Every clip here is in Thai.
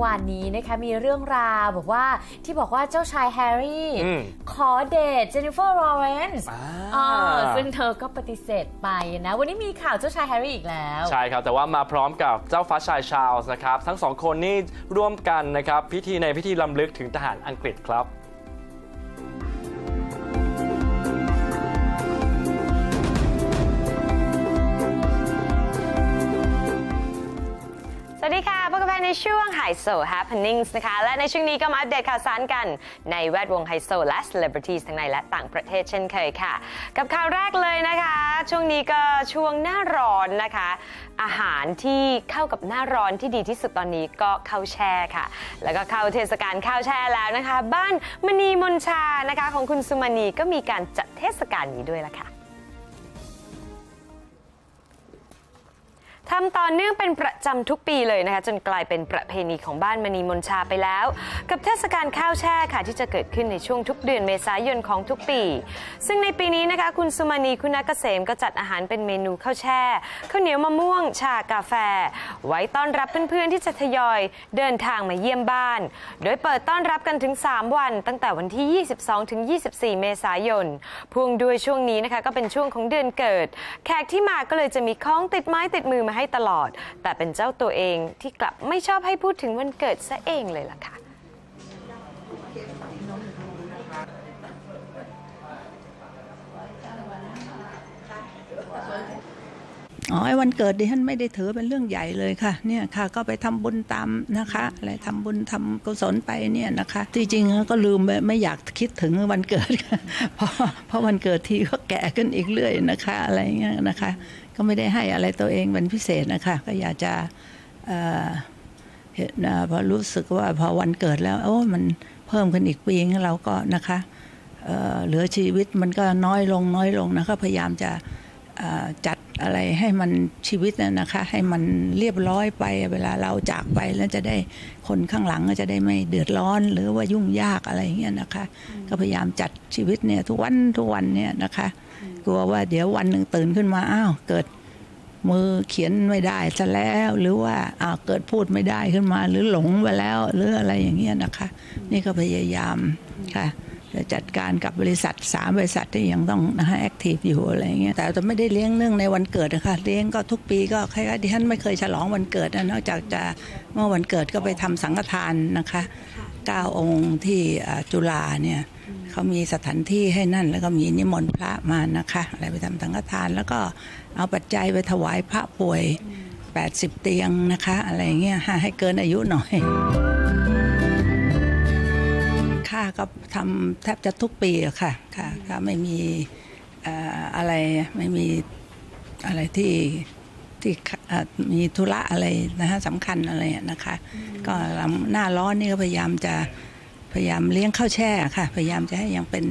เมื่อวานนี้นะคะมีเรื่องราวบอกว่าที่บอกว่าเจ้าชายแฮร์รี่อืมขอเดทเจนนิเฟอร์ลอเรนซ์อ่าซึ่งเธอก็ปฏิเสธไปนะ วันนี้มีข่าวเจ้าชายแฮร์รี่อีกแล้ว ใช่ครับ แต่ว่ามาพร้อมกับเจ้าฟ้าชายชาร์ลส์นะครับ ทั้งสองคนนี่ร่วมกันนะครับ พิธีในพิธีลำลึกถึงทหารอังกฤษครับ ในช่วงไฮโซ Happenings นะคะ และในช่วงนี้ก็มาอัปเดตข่าวสารกัน ในแวดวงไฮโซและ Celebrities ทั้งในและต่างประเทศเช่นเคยค่ะ กับข่าวแรกเลยนะคะ ช่วงนี้ก็ช่วงหน้าร้อนนะคะ อาหารที่เข้ากับหน้าร้อนที่ดีที่สุดตอนนี้ก็ข้าวแช่ค่ะ แล้วก็เข้าเทศกาลข้าวแช่แล้วนะคะ บ้านมณีมนชานะคะ ของคุณสุมณีก็มีการจัดเทศกาลนี้ด้วยละค่ะ ทำต่อเนื่องเป็นประจำทุกปีเลยนะคะ จนกลายเป็นประเพณีของบ้านมณีมนชาไปแล้ว กับเทศกาลข้าวแช่ค่ะที่จะเกิดขึ้นในช่วงทุกเดือนเมษายนของทุกปี ซึ่งในปีนี้นะคะ คุณสุมาณีคุณนักเกษมก็จัดอาหารเป็นเมนูข้าวแช่ข้าวเหนียวมะม่วง ชากาแฟ ไว้ต้อนรับเพื่อนๆที่จะทยอยเดินทางมาเยี่ยมบ้าน โดยเปิดต้อนรับกันถึง 3 วัน ตั้งแต่วันที่ 22 ถึง 24 เมษายนพ่วงด้วยช่วงนี้นะคะก็เป็นช่วงของเดือนเกิด แขกที่มาก็เลยจะมีของติดไม้ติดมือมาให้ตลอด แต่เป็นเจ้าตัวเองที่กลับไม่ชอบให้พูดถึงวันเกิดซะเองเลยล่ะค่ะ อ๋อไอ้วันเกิดดิฉันไม่ได้ถือเป็นเรื่องใหญ่เลยค่ะเนี่ยค่ะก็ไปทำบุญตามนะคะอะไรทำบุญทำกุศลไปเนี่ยนะคะที่จริงก็ลืมไปไม่อยากคิดถึงวันเกิดเพราะเพราะวันเกิดทีก็แก่ขึ้นอีกเรื่อยนะคะอะไรเงี้ยนะคะ ก็ไม่ได้ให้อะไรตัวเองเป็นพิเศษนะคะ ก็อยากจะเอ่อเห็นนะพอรู้สึกว่าพอวันเกิดแล้วโอ้มันเพิ่มขึ้นอีกปีงเราก็นะคะเอ่อเหลือชีวิตมันก็น้อยลงน้อยลงนะคะพยายามจะ จัดอะไรให้มันชีวิตน่ะนะคะ ให้มันเรียบร้อยไปเวลาเราจากไปแล้วจะได้คนข้างหลังก็จะได้ไม่เดือดร้อน หรือว่ายุ่งยากอะไรอย่างเงี้ยนะคะ ก็พยายามจัดชีวิตเนี่ยทุกวันทุกวันเนี่ยนะคะ กลัวว่าเดี๋ยววันหนึ่งตื่นขึ้นมาอ้าวเกิดมือเขียนไม่ได้ซะแล้วหรือว่าอ้าวเกิดพูดไม่ได้ขึ้นมา หรือหลงไปแล้วหรืออะไรอย่างเงี้ยนะคะ นี่ก็พยายามค่ะ จะจัดการกับบริษัทสามบริษัทที่ยังต้องนะฮะแอคทีฟอยู่อะไรเงี้ยแต่จะไม่ได้เลี้ยงเนื่องในวันเกิดนะคะเลี้ยงก็ทุกปีก็คล้ายๆดิฉันไม่เคยฉลองวันเกิดนะนอกจากจะเมื่อวันเกิดก็ไปทำสังฆทานนะคะเก้าองค์ที่จุฬาเนี่ยเขามีสถานที่ให้นั่น แล้วก็มีนิมนต์พระมานะคะอะไรไปทำสังฆทาน แล้วก็เอาปัจจัยไปถวายพระป่วย 80 เตียงนะคะ อะไรเงี้ยให้เกินอายุหน่อยาก็ทำแทบจะทุกปีค่ะค่ะค่ะไม่มีอะไรไม่มีอะไรที่ที่มีธุระอะไรนะฮะสำคัญอะไรนะคะ ก็หน้าร้อนนี่ก็พยายามจะพยายามเลี้ยงข้าวแช่ค่ะ พยายามจะให้ยังเป็น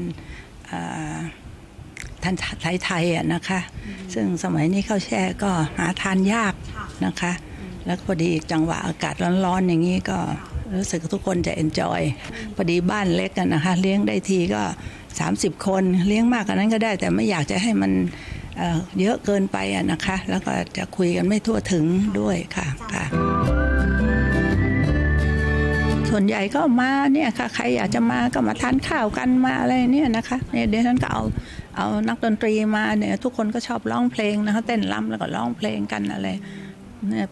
ทันไทยๆอะนะคะ ซึ่งสมัยนี้ข้าวแช่ก็หาทานยากนะคะ แล้วพอดีจังหวะอากาศร้อนๆอย่างนี้ก็ รู้สึกทุกคนจะเอนจอยพอดีบ้านเล็กกันนะคะ เลี้ยงได้ทีก็ 30 คนเลี้ยงมากกว่านั้นก็ได้ แต่ไม่อยากจะให้มันเเยอะเกินไปอะนะคะ แล้วก็จะคุยกันไม่ทั่วถึงด้วยค่ะค่ะ ส่วนใหญ่ก็มาเนี่ยค่ะ ใครอยากจะมาก็มาทานข้าวกันมาอะไรเนี่ยนะคะเนี่ยเดี๋ยวฉันก็เอาเอานักดนตรีมาเนี่ยทุกคนก็ชอบร้องเพลงนะคะเต้นรำแล้วก็ร้องเพลงกันอะไร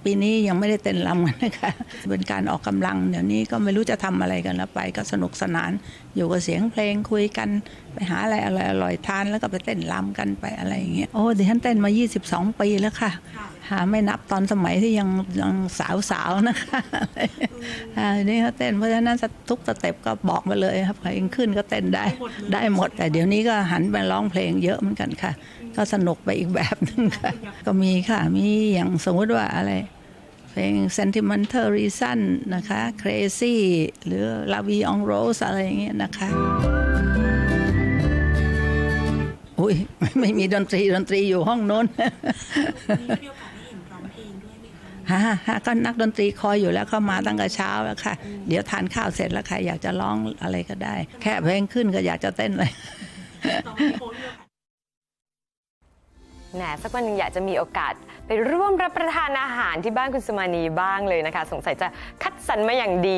ปีนี้ยังไม่ได้เต้นรำกันนะคะเป็นการออกกำลัง เดี๋ยวนี้ก็ไม่รู้จะทำอะไรกันแล้วไป ก็สนุกสนานอยู่กับเสียงเพลงคุยกันไปหาอะไรอร่อยๆทานแล้วก็ไปเต้นรำกันไปอะไรอย่างเงี้ยโอ้ดิฉันเต้นมา 22 ปีแล้วค่ะ หาไม่นับตอนสมัยที่ยังยังสาวๆนะคะอ่านี่เขาเต้นเพราะฉะนั้นทุกสเต็ปก็บอกมาเลยครับใครขึ้นก็เต้นได้ได้หมด แต่เดี๋ยวนี้ก็หันไปร้องเพลงเยอะเหมือนกันค่ะ ก็สนุกไปอีกแบบหนึงค่ะ ก็มีค่ะมีอย่างสมมติว่าอะไรเพลง sentimental reason นะคะ crazy หรือ la vie en rose อะไรอย่างเงี้ยนะคะ อุ้ยไม่มีดนตรีดนตรีอยู่ห้องโน้น ฮะฮะก็นักดนตรีคอยอยู่แล้วเข้ามาตั้งแต่เช้าแล้วค่ะ เดี๋ยวทานข้าวเสร็จแล้วใครอยากจะร้องอะไรก็ได้ แค่เพลงขึ้นก็อยากจะเต้นเลยแหมสักวันหนึงอยากจะมีโอกาสไปร่วมรับประทานอาหารที่บ้านคุณสุมานีบ้างเลยนะคะ สงสัยจะคัดสรรมาอย่างดี